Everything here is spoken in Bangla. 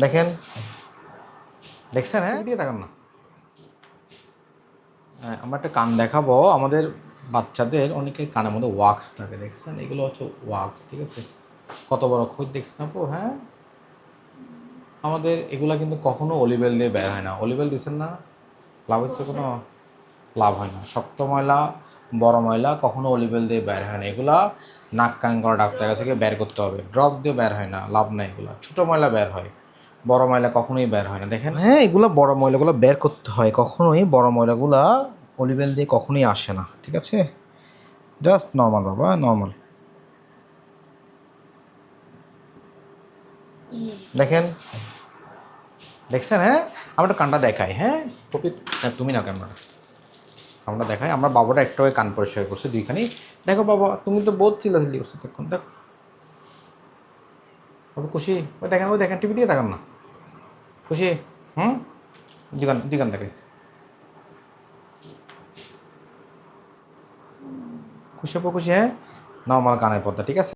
দেখেন। দেখছেন হ্যাঁ? দিয়ে তাকান না। হ্যাঁ, আমরা একটা কান দেখাবো। আমাদের বাচ্চাদের অনেকের কানের মধ্যে ওয়াক্স থাকে দেখছেন? এগুলো হচ্ছে ওয়াক্স ঠিক আছে? কত বড় খোঁজ দেখছেন আপু হ্যাঁ? আমাদের এগুলা কিন্তু কখনো অলিবেল দিয়ে বের হয় না। অলিবেল দিচ্ছেন না? লাভ হচ্ছে কোনো? লাভ হয় না। শক্ত ময়লা বড় ময়লা কখনো অলিবেল দিয়ে বের হয় না। এগুলা নাক কান করা ডাক্তার কাছে গিয়ে বের করতে হবে। ড্রপ দিয়ে বের হয় না লাভ নাই এগুলা। ছোটো ময়লা বের হয় বড় ময়লা কখনোই বের হয় না। দেখেন হ্যাঁ এগুলো বড় ময়লাগুলো বের করতে হয় কখনোই বড় ময়লাগুলা অলিবেল দিয়ে কখনোই আসে না ঠিক আছে? জাস্ট নর্মাল বাবা নর্মাল দেখেন? দেখছেন হ্যাঁ? আমরা কানটা দেখাই হ্যাঁ, তুমি না ক্যামেরা আমরা দেখাই আমরা বাবাটা একটা কান পরিষ্কার করছে, দুইখানি। দেখো বাবা, তুমি তো বহুত চিল্লাচিল্লি করছ দেখো। খুশি? ওই দেখেন ওই দেখেন, টিভি দিয়ে দেখান না। খুশি? হুম? দিগান দিগান দেখে খুশি খুশি হ্যাঁ? নর্মাল গানের পর্দা, ঠিক আছে?